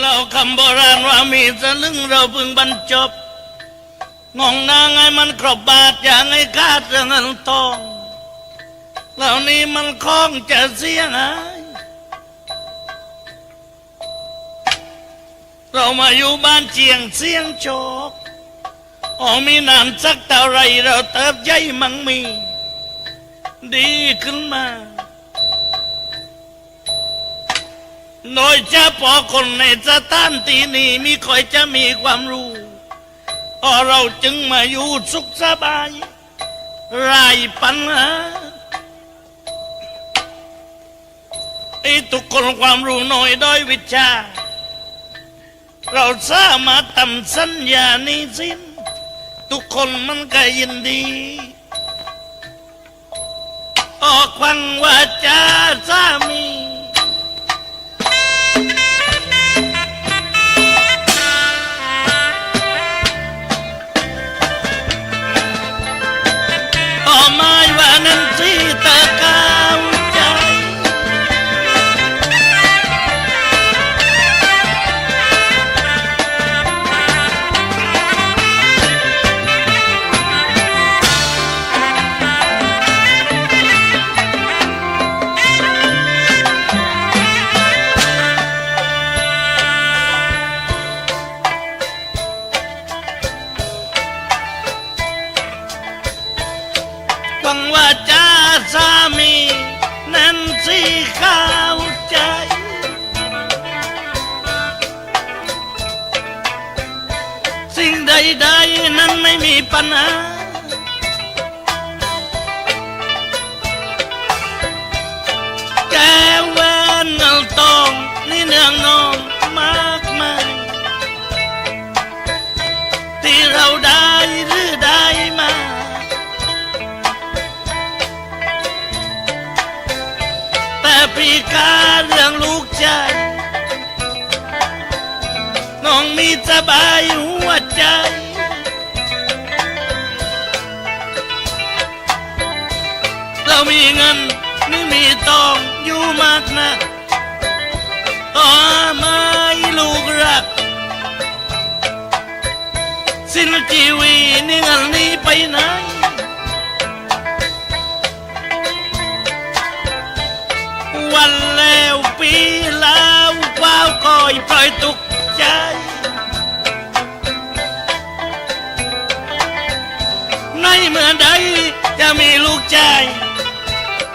เราคำโบราณว่ามีสลึงเราพึงบรรจบ งองนางไงมันครบบาทอย่างไอ้คาดเรื่องเงินทอง เหล่านี้มันคล้องจะเสียหายเรามาอยู่บ้านเจียงเสียงโจกอ๋อมีนานสักเท่าไรเราเติบใหญ่มั่งมี ดีขึ้นมา โดยเฉพาะคนในสถานที่นี้มีคอยจะมีความรู้พอเราจึงมาอยู่สุขสบายไร้ปัญหาไอ้ทุกคนความรู้น้อยด้อยวิชา เราสามารถทำสัญญานี้สิ้น ทุกคนมันก็ยินดี ออกฟังว่าจาสามี นั้นไม่มีปัญหาแกแวนเงาตองนี่เนืองนองมากมายที่เราได้หรือได้มา แต่พี่การเรื่องลูกใจน้องมีสบายหัวใจ เรามีเงินไม่มีทองอยู่มากนะต่อไม่ลูกรัก สิ้นชีวีนี่เงินนี้ไปไหนวันแล้วปีแล้วว้าวคอยปล่อยตุกใจในเมื่อใดจะมีลูกชาย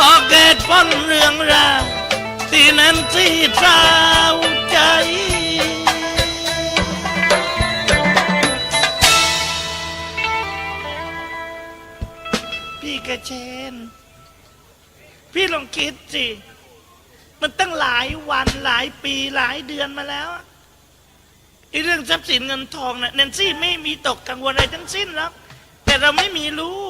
ก่อไม่มีลูกไว้มันกระไรปนนี่มากิดมันเรื่องราวที่นั้นที่เจ้าใจ พี่กระเชน พี่ลองคิดสิ มันตั้งหลายวันหลายปีหลายเดือนมาแล้วอะไอ้เรื่องทรัพย์สินเงินทองนะ่ะแนนซี่ไม่มีตกกังวลอะไรทั้งสิ้นหรอกแต่เราไม่มีลูก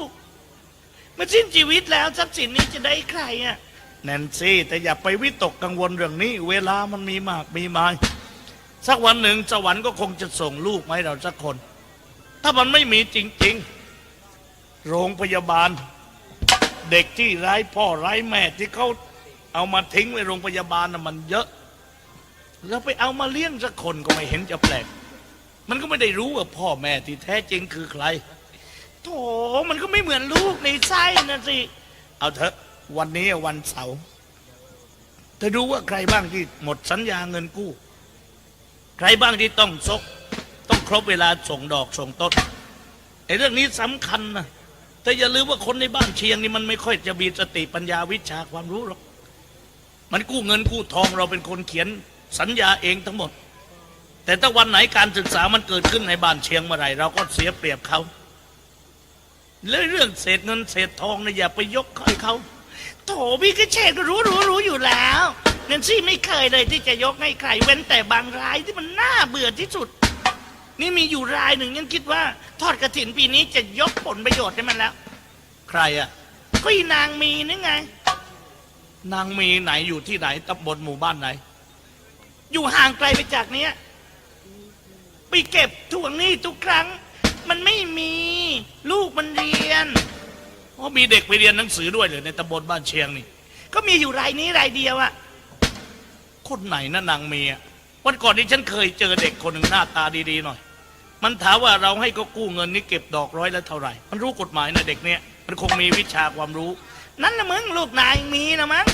มันสิ้นชีวิตแล้วทรัพย์สินนี้จะได้ใครอะแนนซี่แต่อย่าไปวิตกกังวลเรื่องนี้ เวลามันมีมากมีมายสักวันหนึ่งสวรรค์ก็คงจะส่งลูกมาให้เราสักคน ถ้ามันไม่มีจริง ๆ โรงพยาบาล เด็กที่ไร้พ่อไร้แม่ที่เขาเอามาทิ้งไว้โรงพยาบาลน่ะมันเยอะ แล้วไปเอามาเลี้ยงสักคนก็ไม่เห็นจะแปลก มันก็ไม่ได้รู้ว่าพ่อแม่ที่แท้จริงคือใคร โถมันก็ไม่เหมือนลูกในไส้นะสิ เอาเถอะวันนี้วันเสาร์เธอรู้ว่าใครบ้างที่หมดสัญญาเงินกู้ ใครบ้างที่ต้องซก ต้องครบเวลาส่งดอกส่งต้นไอ้เรื่องนี้สำคัญนะแต่อย่าลืมว่าคนในบ้านเชียงนี่มันไม่ค่อยจะมีสติปัญญาวิชาความรู้หรอก มันกู้เงินกู้ทองเราเป็นคนเขียนสัญญาเองทั้งหมด แต่ถ้าวันไหนการศึกษามันเกิดขึ้นในบ้านเชียงเมื่อไหร่เราก็เสียเปรียบเขา แล้วเรื่องเศษเงินเศษทองเนี่ยอย่าไปยกให้เขาโถพี่ก็เชษก็รู้รู้รู้อยู่แล้วนนซี่ไม่เคยเลยที่จะยกให้ใคร เว้นแต่บางรายที่มันน่าเบื่อที่สุด นี่มีอยู่รายหนึ่งยังคิดว่า ทอดกระถินปีนี้จะยกผลประโยชน์ให้มันแล้ว ใครอะก็อีนางมีนี่ไง นางมีไหนอยู่ที่ไหนตำบลหมู่บ้านไหน อยู่ห่างไกลไปจากเนี้ยไปเก็บทวงหนี้ทุกครั้ง มันไม่มี ลูกมันเรียนเพราะมีเด็กไปเรียนหนังสือด้วยเลยในตำบลบ้านเชียงนี่ ก็มีอยู่รายนี้รายเดียวอะคนไหนนะนางเมีอะวันก่อนนี้ฉันเคยเจอเด็กคนหนึ่งหน้าตาดีๆหน่อย มันถามว่าเราให้ก็กู้เงินนี่เก็บดอกร้อยละเท่าไหร่ มันรู้กฎหมายนะเด็กเนี้ยมันคงมีวิชาความรู้ นั่นละมึงลูกนายมีนะมั้ง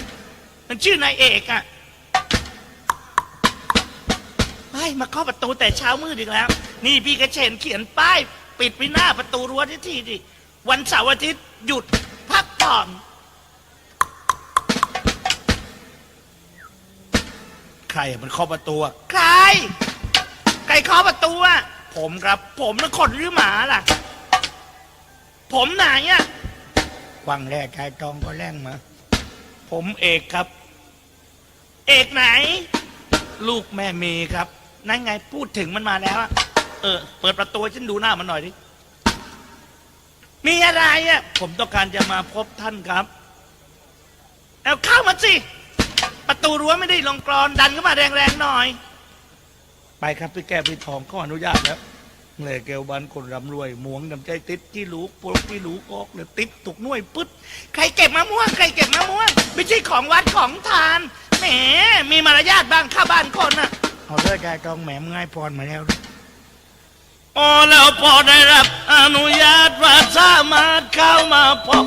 มันชื่อนายเอกอะ มาเคาะประตูแต่เช้ามืดอีกแล้ว นี่พี่กระเชนเขียนป้าย ปิดไว้หน้าประตูรั้วที่ทีดิ วันเสาร์อาทิตย์หยุดพักผ่อน ใครอะมันเคาะประตูอะใคร ใครเคาะประตูอะผมครับ ผมนะคนหรือหมาล่ะ ผมไหนอะควังแรกชายตองก็แรงมา ผมเอกครับ เอกไหน ลูกแม่มีครับ นั่นไงพูดถึงมันมาแล้วอะเออ เปิดประตูให้ฉันดูหน้ามันหน่อยดิ มีอะไรอะ ผมต้องการจะมาพบท่านครับเอาเข้ามาสิ ประตูรั้วไม่ได้ลงกรอนดันเข้ามาแรงๆหน่อย ไปครับพี่แก้วพี่ทองเขาอนุญาตแล้วเลยเกลบันคนร่ำรวย หมวงนำใจติดที่หลูกปลกที่หลูกออกเลยติดตกหน่วยปึ๊ดใครเก็บมะม่วงใครเก็บมะม่วงไม่ใช่ของวัดของทานแหมมีมารยาทบ้างข้าบ้านคนน่ะ เอาเลิกกายกองแหมมง่ายพรมาแล้วอ๋อแล้วพอได้รับอนุญาตว่าสามารถเข้ามาพบ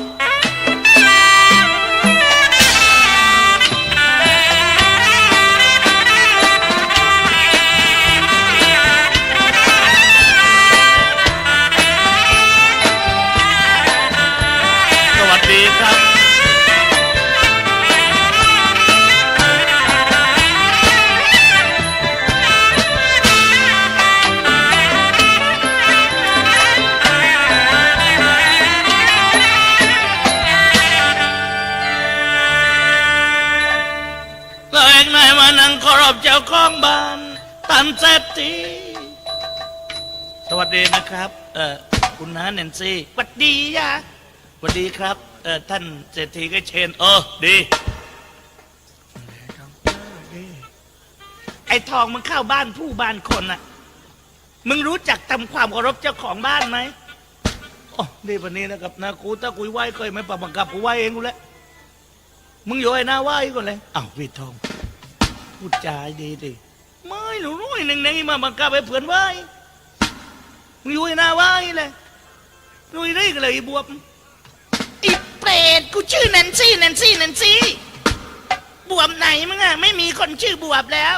ตันเศรษฐีสวัสดีนะครับ เออคุณน้าแนนซี่หวัดดียะสวัสดีครับ เออท่านเศรษฐีก็เชน เออ ดี ไอ้ทองมึงเข้าบ้านผู้บ้านคนน่ะมึงรู้จักทำความเคารพเจ้าของบ้านไหมโอ้ดีวันนี้นะครับนะกูถ้ากูไหวเคยไม่ปะบังกับกูไหวเองกูแล้วมึงอยู่ไอ้หน้าไหวก่อนเลยอ้าวพี่ทองพูดจาดีดิ ไม่หนูรู้อีกหนึ่งหนึ่งมาบังคับให้เพื่อนไหว้มึงอยู่ไอ้หน้าไหว้เลยหนุ่ยได้กันเลยไอ้บวบอีเปรตกูชื่อแนนซี่แนนซี่แนนซี่บวบไหนมึงอะไม่มีคนชื่อบวบแล้ว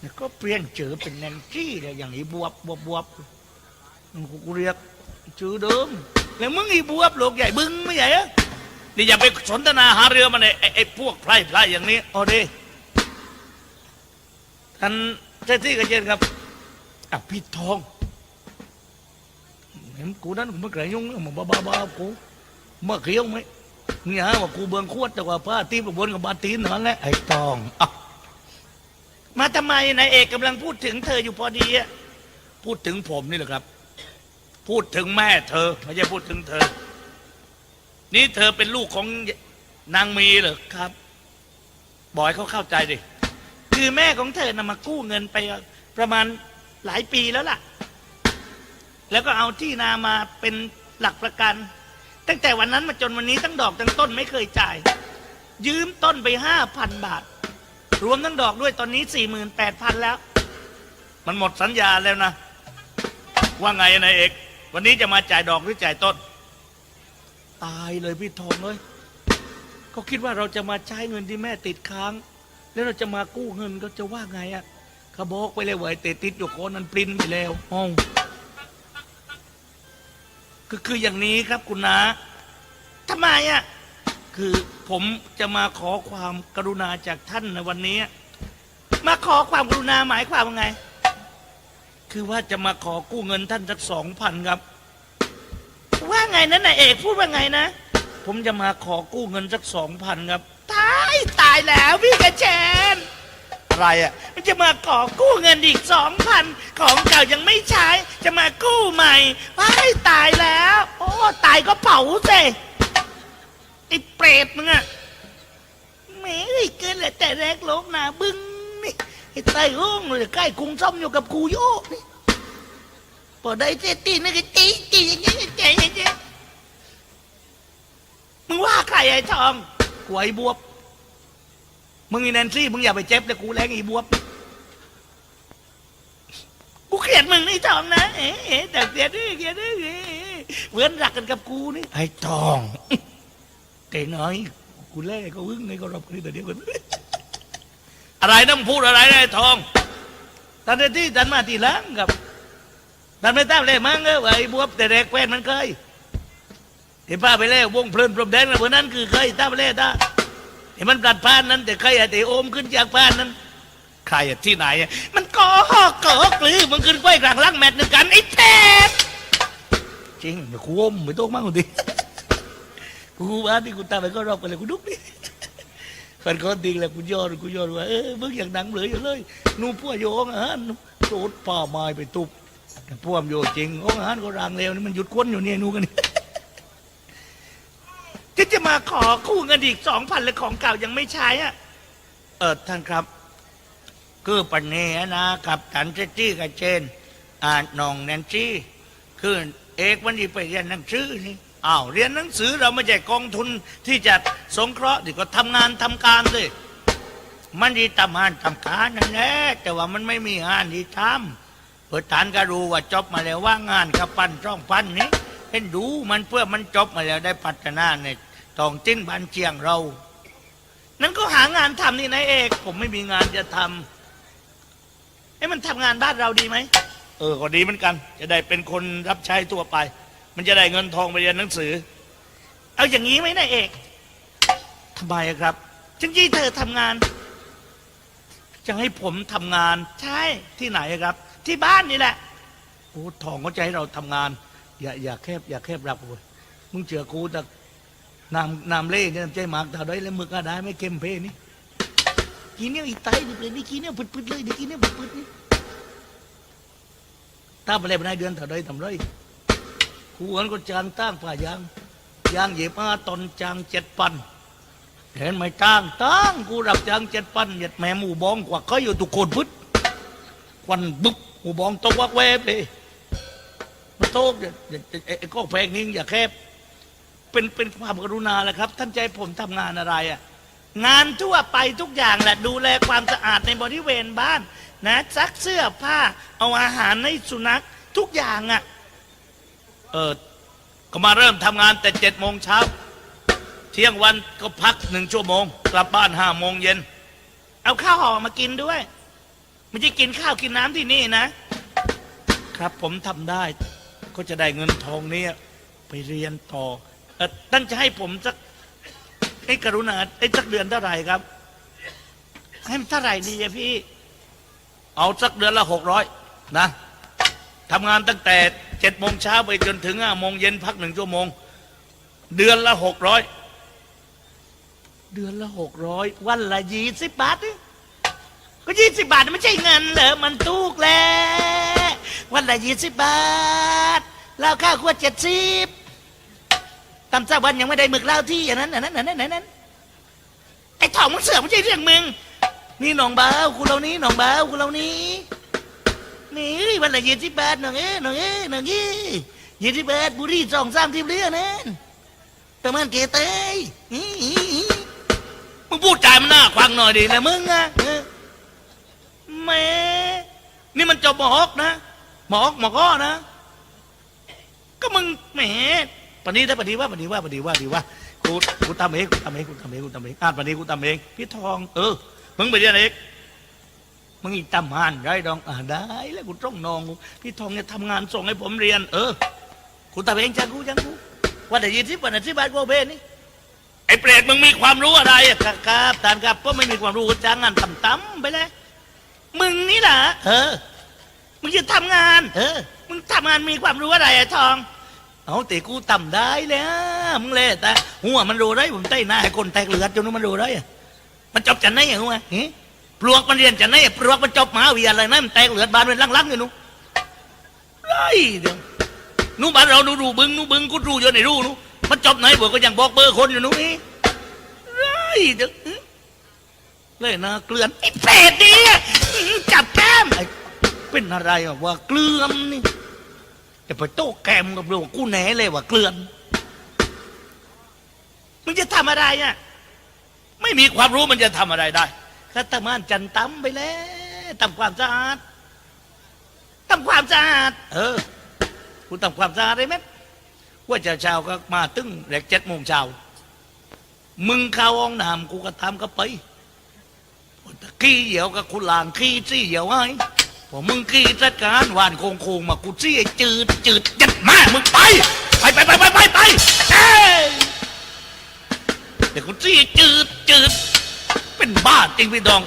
แล้วก็เปลี่ยนชื่อเป็นแนนซี่เลยอย่างนี้บวบบวบบวบกูกูเรียกชื่อเดิมแล้วมึงอีบวบโลกใหญ่บึ้งไม่ใหญ่อะนี่อย่าไปสนทนาหาเรือมันไอ้ไอ้ไอ้พวกไพร่ไพร่อย่างนี้โอ้ดิ ท่านเจ้าที่กระเจนครับอะพี่ทองเห็นกูนั้นกูไม่เคยยุ่งมึงบ้าบ้ากูเมื่อเคี้ยวไหมเนี่ยว่ากูเบืองขวดแต่ว่าผ้าตีบบนกับบาตีนนั่นแหละไอ้ทองอมาทำไมนายเอกกำลังพูดถึงเธออยู่พอดีอะพูดถึงผมนี่แหละครับ พูดถึงแม่เธอไม่ใช่พูดถึงเธอ นี่เธอเป็นลูกของนางมีเหรอครับบอยเขาเข้าใจดิ คือแม่ของเธอนะมากู้เงินไปประมาณหลายปีแล้วล่ะ แล้วก็เอาที่นามาเป็นหลักประกัน ตั้งแต่วันนั้นมาจนวันนี้ทั้งดอกทั้งต้นไม่เคยจ่าย ยืมต้นไปห้าพันบาท รวมทั้งดอกด้วยตอนนี้สี่หมื่นแปดพันแล้ว มันหมดสัญญาแล้วนะ ว่าไงนายเอก วันนี้จะมาจ่ายดอกหรือจ่ายต้น ตายเลยพี่ทองเลยเขาคิดว่าเราจะมาใช้เงินที่แม่ติดค้าง แล้วเราจะมากู้เงินก็จะว่าไงอะ่ะขาบอกไปเลยว่าเตติดอยู่โคนนั้นปริ้นไปแล้วห้องคือคืออย่างนี้ครับคุณนาทำไมอะคือผมจะมาขอความกรุณาจากท่านในวันนี้ มาขอความกรุณาหมายความว่าไง คือว่าจะมาขอกู้เงินท่านสักสองพันครับ ว่าไงนะนายเอกพูดว่าไงนะ ผมจะมาขอกู้เงินสักสองพันครับายตายแล้วพี่กระเชนอะไรอะ มันจะมาขอกู้เงินอีกสองพันของเก่ายังไม่ใช้ จะมากู้ใหม่ว้ายตายแล้ว โอ้ตายก็เผาสิไอ้เปรตมึงอะแหม่ไอ้เกินแหละแต่แรกโลกหนาบึ้งนี่ไอ้ไต้ห้องเลยใกล้กรุงซ่อมอยู่กับกูโยนี่พอได้เจตีนี่ก็จีจีอย่างเงี้ยเจ๊อย่างเงี้ยมึงว่าใครไอ้ทองกูไอ้บวบ มึงอีแนนซี่มึงอย่าไปเจ็บเลยกูแรงอีบวบกูเกลียดมึงนี่ทองนะเอ๊ะเอแต่เกลียดนี่เกลียดนี่เอ๊ะเหมือนรักกันกับกูนี่ไอ้ทองเตะน้อยกูแล่ก็วึ้งไงก็รบกันนี่แต่เดียวกันอะไรนะมึงพูดอะไรไอ้ทองตอนที่ดันมาทีหลังกับดันไม่ตามเลยมั้งเออไอ้บวบแต่แรกแควนมันเคยเห็นป้าไปแล้ววงเพลินพรมแดงนะวันนั้นคือเคยตามไปแล้วตาเห็นมันปลัดพานนั้น แต่เคยอะแต่โอมขึ้นจากพานนั้น ใครอะที่ไหนอะมันกอหอกกอกหรือมันขึ้นกล้วยกลางล่างแมทหนึ่งกันไอ้แทบจริงเดี๋ยวกูอมไม่ต้องมั่งดิกูว่าที่กูตามไปก็รอบกันเลยกูดุกนี่มันก็ดีแหละกูยอดกูยอว่าเออมึงอย่างดังเหลืออยู่เลยนู่นพวกโยงอาหารโจดป่าไม้ไปตุบพวกมโยจริงโองอาหารก็รางเลวนี่มันหยุดค้นอยู่เนี่ยนู่นกันนี่ มาขอกู้เงินอีกสองพันเลยของเก่ายังไม่ใช้อะ เออท่านครับ คือปัญเนนะครับท่านเจจี้กับเจน อ่าน้องแนนซี่ คือเอกวันนี้ไปเรียนหนังสือนี่อ้าวเรียนหนังสือเราไม่ใช่กองทุนที่จะสงเคราะห์ที่ก็ทำงานทำการเลย มันดีทำงานทำการนั่นแหละแต่ว่ามันไม่มีงานที่ทำเพื่อฐานก็รู้ว่าจบมาแล้วว่างงานกับปั้นร่องพันนี้เห็นดูมันเพื่อมันจบมาแล้วได้พัฒนาใน ตองจิ้นบ้านเชียงเรา นั่นก็หางานทำนี่นายเอก ผมไม่มีงานจะทำเอ้มันทำงานบ้านเราดีไหม เออ ก็ดีเหมือนกัน จะได้เป็นคนรับใช้ทั่วไป มันจะได้เงินทองไปเรียนหนังสือ เอาอย่างนี้ไหมนายเอกทำไมอะครับฉันยี่เธอทำงานจะให้ผมทำงาน ใช่ที่ไหนอะครับ ที่บ้านนี่แหละโอ้ทองก็จะให้เราทำงาน อย่าอย่าแคบอย่าแคบรับโอ้ยมึงเจอกูแต่ นามนามเล่เนี่ยใจหมากตาได้แล้วมึงก็ไดไม่เข้มเพนี่กินเนี่ยอีไตดิเลยนี่กินเนี่ยปึดๆเลยนี่กินเนี่ยปึดๆนี่ถ้าไปเลยไปได้เดือนเท่าไรทำไรกูอันก็จางตั้งป่ายางยางเหยียบมาตอนจางเจ็ดปันเห็นไหมจ้างตั้งกูรับจ้างเจ็ดปันเหยียดแม่หมูบองกว่าเขาอยู่ตุกโคนพึดควันบุบหมูบองตกวักแวบเลยมันโตกเนี่ยไอ้ไอ้ก้อแพงนี้อย่าแคบ เป็นเป็นความกรุณาแหละครับ ท่านใจผมทำงานอะไรอะ งานทั่วไปทุกอย่างแหละดูแลความสะอาดในบริเวณบ้าน นะซักเสื้อผ้าเอาอาหารให้สุนัขทุกอย่างอะ เออก็มาเริ่มทำงานแต่เจ็ดโมงเช้าเที่ยงวันก็พักหนึ่งชั่วโมง กลับบ้านห้าโมงเย็น เอาข้าวห่อมากินด้วย ไม่ใช่กินข้าวกินน้ำที่นี่นะ ครับผมทำได้ ก็จะได้เงินทองเนี้ไปเรียนต่อ ออตั้งจะให้ผมสักให้กรุณาไอ้สักเดือนเท่าไหร่ครับ ให้มันเท่าไหร่ดีอะพี่ เอาสักเดือนละหกร้อยนะทำงานตั้งแต่เจ็ดโมงเช้าไปจนถึงห้าโมงเย็นพักหนึ่งชั่วโมง เดือนละหกร้อยเดือนละหกร้อยวันละยี่สิบบาทนี่ก็ยี่สิบบาทไม่ใช่เงินเหรอมันถูกแล้ววันละยี่สิบบาทเหล้าข้าวขวดเจ็ดสิบ ตำซาวันยังไม่ได้หมึกเหล้าที่อย่างนั้นอันนั้นอันนั้นอันนั้นไอ้ทองมันเสือกไม่ใช่เรื่องมึง นี่หนองบ้าวคุณเรานี้หนองบ้าวคุณเรานี้ นี่วันละยี่สิบบาทหนองเอ้หนองเอ้หนองยี่ยี่สิบบาทบุรีสองสามทิบเรือนั่นประมาณเกเตยอีอีอีมึงพูดจามันหน้าควังหน่อยดิแต่มึงอะเออแหม่นี่มันจบมหกนะมหกหมอก้อนะ ก็มึงแหม ปนี้ได้ปนี้ว่าปนี้ว่าปนี้ว่าดีว่ากูกูทำเองกูทำเองกูทำเองกูทำเองอ่านปนี้กูทำเองพี่ทอง เออมึงไปเรียนเองมึงอีตำงานได้ดองอ่าได้แล้วกูต้องนองพี่ทองเนี่ยทำงานส่งให้ผมเรียน เออกูทำเองจังกูจังกูวันไหนยี่สิบวันไหนที่บ้านกูเอาเพนนี่ไอ้เปรตมึงมีความรู้อะไรครับครับตานครับก็ไม่มีความรู้จ้างงานต่ำๆไปเลยมึงนี่แหละเออมึงจะทำงาน เออมึงทำงานมีความรู้อะไรไอ้ทอง เอาแต่กูทำได้แล้วมึงเลยแต่หัวมันรู้ได้ผมใต้หน้าให้คนแตกเลือดจนมันรู้ได้มันจบจันไหนอะหัวเฮ้ปลวกมันเรียนจันไหนปลวกมันจบมหาวิทยาลัยนั่นมันแตกเลือดบานเป็นลังๆอยู่นู้ไรเดี๋ยวนู้บ้านเราหนูดูบึงนู้บึงกูดูอยู่ในรูนู้มันจบไหนบอกก็ยังบอกเบอร์คนอยู่นู้นี่ไรเดี๋ยวเลยนะเกลือนไอ้เป็ดนี่จับแก้มเป็นอะไรอะเกลือนนี่ จะไปโต้แกมกับเรื่องกูแหนเลยว่าเกลือนมึงจะทำอะไรอะไม่มีความรู้มันจะทำอะไรได้ถ้าตามานจันตั้มไปแล้วทำความสะอาดทำความสะอาดเออกูทำความสะอาดได้ไหมว่าเช้าเช้าก็มาตึ้งแรกเจ็ดโมงเช้ามึงเข้าห้องน้ำกูก็ทำก็ไปตะขี้เหี่ยวกับกูล้างขี้ซี่เหี่ยวให้ พอมึงขี้จัดการหวานโคงโคงมากูซี่จืดจืดยัดมามึงไป ไปไปไปไปไปไปเอ้ยเดี๋ยวกูซี่จืดจืดเป็นบ้าจริงพี่ดอง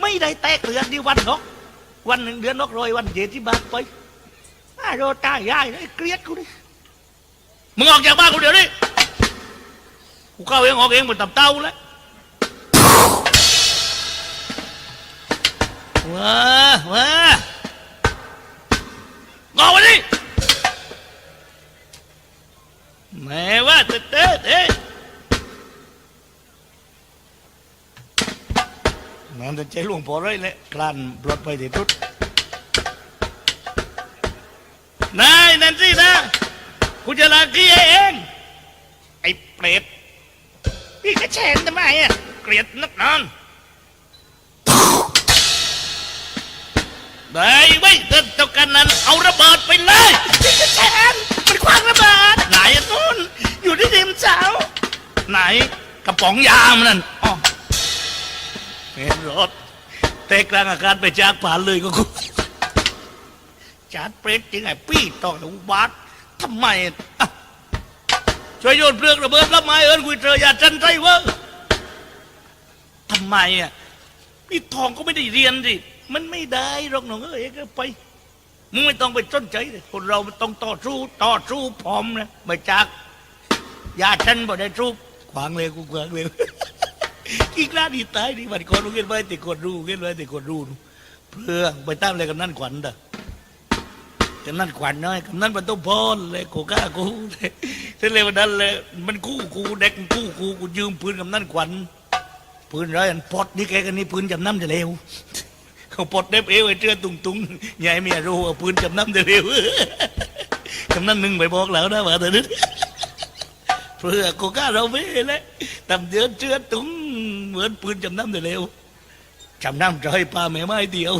ไม่ได้แตกเดือนที่วันนกวันหนึ่งเดือนนกรอยวันเดียที่บ้านไปอ้าโดนตายายเลยเกลียดกูดิมึงออกจากบ้านกูเดี๋ยวนี้กูเข้าเองออกเองเหมือนตับเต้าแล้ว ว้าว้างอมาดิแม่ว่าเตะเตะเตะมันจะใจหลวงพอไรเลยกลั่นปลดไปที่ทุดนายนั่นสินะกูจะลากี้เอง ไอ้เปรตพี่กระเชนทำไมอะ เกลียดนักนอน ได้ไว้เดินเจ้ากันนั้นเอาระเบิดไปเลยพี่กระแชนมันคว้างระเบิดไหนอะนุ่นอยู่ที่ริมเสาไหนกระป๋องยามนั่นอ๋อเห็นรถเตะกลางอาการไปจากผ่านเลยก็กูจานเปรตจริงไอ้ปี้ต่อหลวงบาททำไมอะช่วยโยนเปลือกระเบิดแล้วไม้เอิญกุยเธออย่าจันใจเวะทำไมอะพี่ทองก็ไม่ได้เรียนสิ มันไม่ได้หรอกหน้องเอ้ยก็ไปมึงไม่ต้องไปสนใจเลยคนเรามันต้องต่อสู้ต่อสู้พร้อมนะไม่จากยาฉันบ่ได้สู้ขวางเลยกูขวางเลยกีกล้าดีตายดีมันคนรู้เงินไว้แต่คนรู้เงินไว้แต่คนรู้เพื่อไปตั้งอะไรกับนั่นขวัญเด้อกับนั่นขวัญน้อยกับนั่นมันต้องพอนเลยกูกล้ากูเลยเส้นเลยวันนั้นเลยมันกู้กูเด็กมันกู้กูกูยืมปืนกับนั่นขวัญปืนไรอันปอดนี่แกกันนี่ปืนจำน้ำจะเร็ว เขาปอดเด็บเอวไอ้เจือตุงตุงยายเมียรู้ว่าปืนจำน้ำจะเร็วจำน้ำหนึ่งไปบอกแล้วนะว่าแต่นึกเพื่อกูก้าเราไม่เลยตำเดือนเจือตุงเหมือนปืนจำน้ำจะเร็วจำน้ำจะให้ป้าแม่ไม้เดียว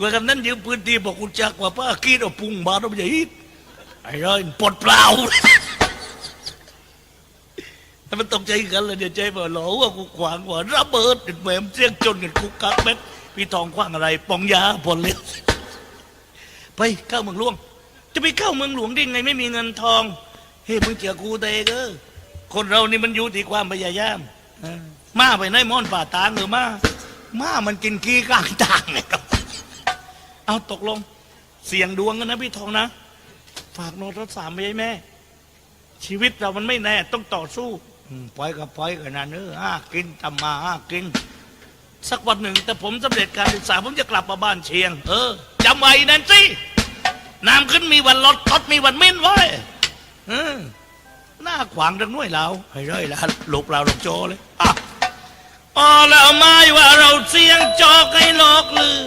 ว่าคำนั้นยืมปืนตีบอกกูจักว่าป้าคิดเอาพุงบาต้องใหญ่ไอ้ร้อยปลดเปล่าแล้วมันตกใจกันเลยเดี๋ยวใจบ่หลอว่ากูขวางว่าระเบิดแหมมเสียงจนกันกูกักเม็ด พี่ทองขว้างอะไรปองยาผลเลยไปเข้าเมืองหลวง จะไปเข้าเมืองหลวงได้ไงไม่มีเงินทองเฮ้ยมึงเจอกูเตะเออคนเรานี่มันอยู่ที่ความพยายามมาไปไหนม่อนป่าตางหรือมามามันกินขี้กลางทางเนี่ยครับเอาตกลง เสี่ยงดวงกันนะพี่ทองนะ ฝากน้ตรถสามไปให้แม่ ชีวิตเรามันไม่แน่ ต้องต่อสู้ปล่อยก็ปล่อยกันนะเนื้อห้ากินทำมาห้ากิน สักวันหนึ่ง แต่ผมสำเร็จการศึกษาผมจะกลับมาบ้านเชียง เออจำไว้นั่นสิน้ำขึ้นมีวันลดลดมีวันมิ้นไว้เออหน้าขวางจังน้วยเราให้ร้อยละหลบเราหลบโจเลยอะอ๋อแล้วไม่ว่าเราเสียงจอกให้หลอกลือ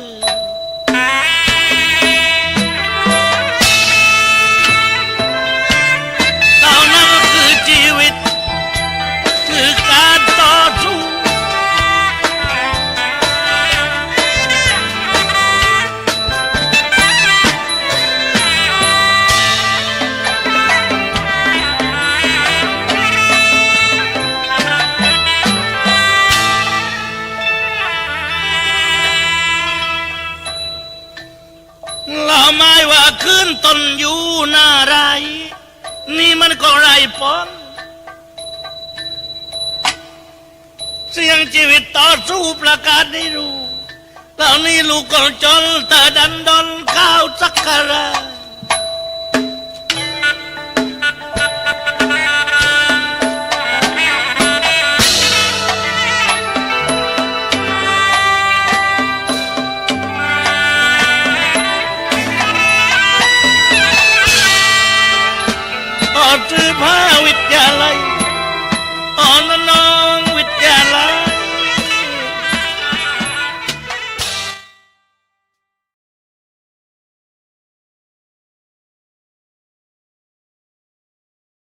ตอนนี้ลูกก็จนแต่ดันดอนข้าวสักการะ